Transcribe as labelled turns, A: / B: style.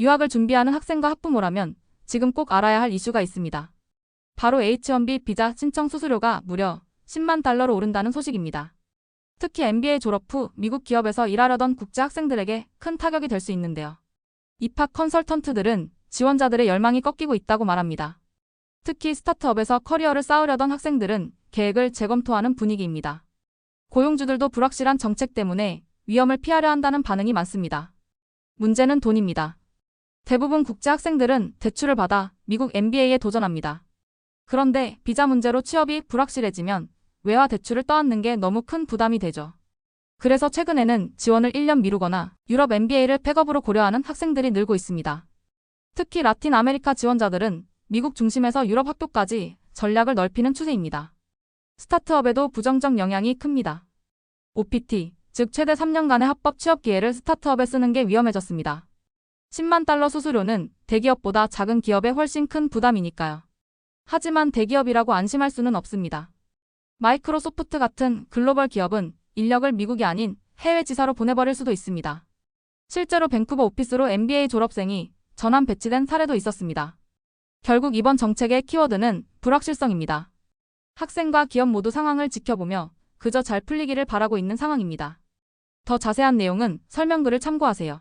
A: 유학을 준비하는 학생과 학부모라면 지금 꼭 알아야 할 이슈가 있습니다. 바로 H1B 비자 신청 수수료가 무려 10만 달러로 오른다는 소식입니다. 특히 MBA 졸업 후 미국 기업에서 일하려던 국제 학생들에게 큰 타격이 될 수 있는데요. 입학 컨설턴트들은 지원자들의 열망이 꺾이고 있다고 말합니다. 특히 스타트업에서 커리어를 쌓으려던 학생들은 계획을 재검토하는 분위기입니다. 고용주들도 불확실한 정책 때문에 위험을 피하려 한다는 반응이 많습니다. 문제는 돈입니다. 대부분 국제 학생들은 대출을 받아 미국 MBA에 도전합니다. 그런데 비자 문제로 취업이 불확실해지면 외화 대출을 떠안는 게 너무 큰 부담이 되죠. 그래서 최근에는 지원을 1년 미루거나 유럽 MBA를 팩업으로 고려하는 학생들이 늘고 있습니다. 특히 라틴 아메리카 지원자들은 미국 중심에서 유럽 학교까지 전략을 넓히는 추세입니다. 스타트업에도 부정적 영향이 큽니다. OPT, 즉 최대 3년간의 합법 취업 기회를 스타트업에 쓰는 게 위험해졌습니다. 10만 달러 수수료는 대기업보다 작은 기업에 훨씬 큰 부담이니까요. 하지만 대기업이라고 안심할 수는 없습니다. 마이크로소프트 같은 글로벌 기업은 인력을 미국이 아닌 해외 지사로 보내버릴 수도 있습니다. 실제로 밴쿠버 오피스로 MBA 졸업생이 전환 배치된 사례도 있었습니다. 결국 이번 정책의 키워드는 불확실성입니다. 학생과 기업 모두 상황을 지켜보며 그저 잘 풀리기를 바라고 있는 상황입니다. 더 자세한 내용은 설명글을 참고하세요.